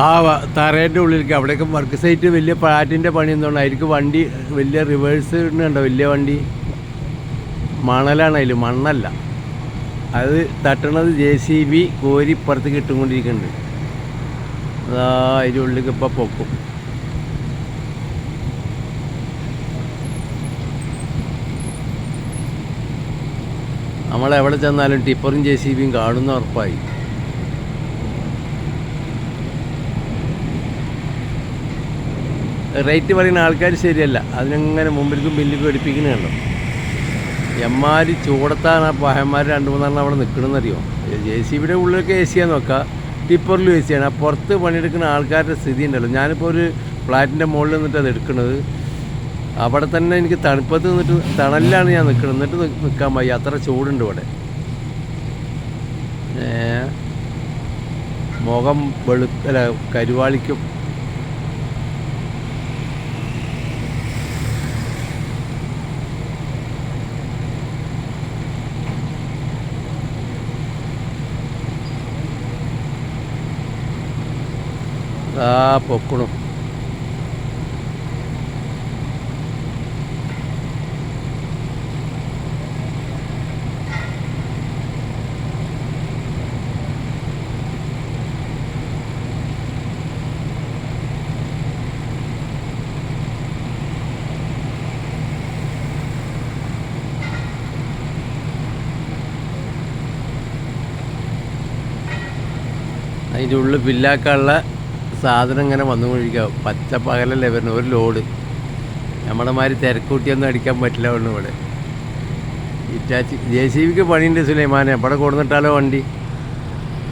ആ തറേന്റെ ഉള്ളിലേക്ക് അവിടെയൊക്കെ വർക്ക് സൈറ്റ് വലിയ പാറ്റിന്റെ പണി എന്തുകൊണ്ട്? അതിലേക്ക് വണ്ടി വലിയ റിവേഴ്സ് ഇടുന്നുണ്ടോ? വലിയ വണ്ടി? മണലാണ് അതിൽ മണ്ണല്ല. അത് തട്ടണത് ജെ സി ബി കോരി ഇപ്പുറത്ത് ഇട്ടുകൊണ്ടിരിക്കുന്നുണ്ട്. അതാ അതിന്റെ ഉള്ളിലേക്ക് ഇപ്പം പൊക്കും. നമ്മളെവിടെ ചെന്നാലും ടിപ്പറും ജെ സി ബിയും കാണുന്ന ഉറപ്പായി. റേറ്റ് പറയുന്ന ആൾക്കാർ ശരിയല്ല. അതിനങ്ങനെ മുമ്പിലേക്കും ബില്ലിക്കും എടുപ്പിക്കണുണ്ടോ എമ്മാരി ചൂടത്താണ് ആ പഹന്മാർ രണ്ട് മൂന്നെണ്ണം അവിടെ നിൽക്കണമെന്നറിയോ ജെ സി ബിയുടെ ഉള്ളിലൊക്കെ എ സിയാന്ന് നോക്കാം. ടിപ്പറിലും എ സിയാണ് ആ പുറത്ത് പണിയെടുക്കുന്ന ആൾക്കാരുടെ സ്ഥിതി ഉണ്ടല്ലോ. ഞാനിപ്പോൾ ഒരു ഫ്ലാറ്റിന്റെ മുകളിൽ നിന്നിട്ട് അത് എടുക്കുന്നത് അവിടെ തന്നെ എനിക്ക് തണുപ്പത്ത് നിന്നിട്ട് തണലിലാണ് ഞാൻ നിൽക്കുന്നത് എന്നിട്ട് നിൽക്കാൻ വയ്യ. അത്ര ചൂടുണ്ട് ഇവിടെ. മുഖം വെളു കരുവാളിക്കും ആ പൊക്കണു. അതിന്റെ ഉള്ളിൽ ഫില്ലാക്കാനുള്ള സാധനം ഇങ്ങനെ വന്നുകൊണ്ടിരിക്കുക പച്ച പകലല്ലേ വരുന്നത്? ഒരു ലോഡ്. നമ്മുടെ മാതിരി തിരക്കൂട്ടിയൊന്നും അടിക്കാൻ പറ്റില്ല ഇവിടെ. ഇറ്റാച്ചി ജെ സി ബിക്ക് പണിയുണ്ട് സുലൈമാനെ. എവിടെ കൊടുന്നിട്ടാലോ വണ്ടി?